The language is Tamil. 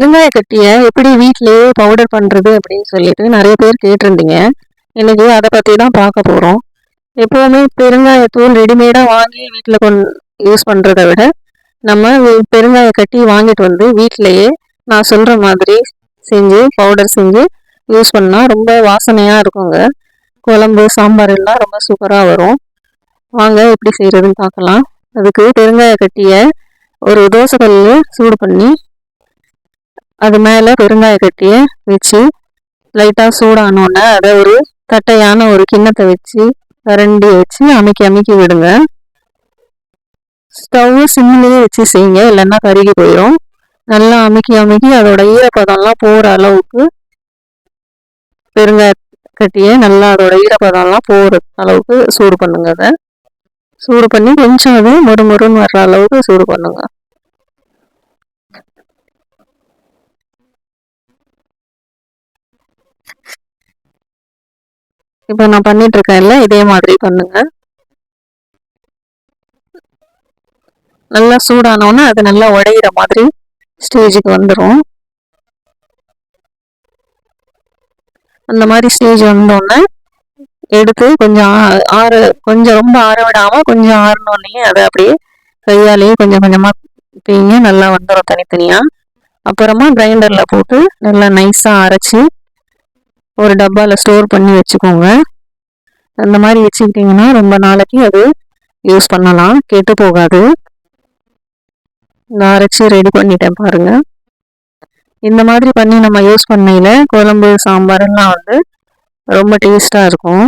பெருங்காய கட்டியை எப்படி வீட்டிலேயே பவுடர் பண்ணுறது அப்படின்னு சொல்லிட்டு நிறைய பேர் கேட்டிருந்தீங்க. இன்னைக்கு அதை பற்றி தான் பார்க்க போகிறோம் எப்போவுமே பெருங்காயத்தூள் ரெடிமேடாக வாங்கி வீட்டில் கொண் யூஸ் பண்ணுறத விட நம்ம பெருங்காய கட்டி வாங்கிட்டு வந்து வீட்டிலையே நான் சொல்கிற மாதிரி செஞ்சு பவுடர் செஞ்சு யூஸ் பண்ணால் ரொம்ப வாசனையாக இருக்குங்க. குழம்பு சாம்பார் எல்லாம் ரொம்ப சூப்பராக வரும். வாங்க எப்படி செய்கிறதுன்னு பார்க்கலாம். அதுக்கு பெருங்காய கட்டியை ஒரு தோசைக்கல்ல சூடு பண்ணி அது மேலே பெருங்காய கட்டியை வச்சு லைட்டாக சூடானோடனே அதை ஒரு தட்டையான ஒரு கிண்ணத்தை வச்சு கரண்டி வச்சு அமைக்கி அமுக்கி விடுங்க. ஸ்டவ் சிம்மிலேயே வச்சு செய்யுங்க இல்லைன்னா கருகி போயிடும் நல்லா அமுக்கி அமுக்கி அதோட ஈரப்பதம்லாம் போகிற அளவுக்கு பெருங்காய கட்டியை நல்லா அதோட ஈரப்பதம்லாம் போகிற அளவுக்கு சூடு பண்ணுங்க அதை. சூடு பண்ணி கொஞ்சம் அது மொறு மொறுன்னு வர்ற அளவுக்கு சூடு பண்ணுங்க. இப்போ நான் பண்ணிட்டு இருக்கேன்ல இதே மாதிரி பண்ணுங்க. நல்லா சூடானோன்னா அது நல்லா உடையிற மாதிரி ஸ்டேஜுக்கு வந்துடும் அந்த மாதிரி ஸ்டேஜ் வந்தோடனே எடுத்து கொஞ்சம் ஆ- ஆற கொஞ்சம் ரொம்ப ஆற விடாம கொஞ்சம் ஆறினோடனே அதை அப்படியே கையாலேயே கொஞ்சம் கொஞ்சமாக பீங்க நல்லா வந்துடும் தனித்தனியாக அப்புறமா கிரைண்டரில் போட்டு நல்லா நைஸாக அரைச்சி ஒரு டப்பாவில் ஸ்டோர் பண்ணி வச்சுக்கோங்க. அந்த மாதிரி வச்சுக்கிட்டிங்கன்னா ரொம்ப நாளைக்கு அது யூஸ் பண்ணலாம். கெட்டு போகாது. நான் அரைச்சி ரெடி பண்ணிட்டேன் பாருங்கள் இந்த மாதிரி பண்ணி நம்ம யூஸ் பண்ணையில் குழம்பு சாம்பார் எல்லாம் வந்து ரொம்ப டேஸ்ட்டாக இருக்கும்.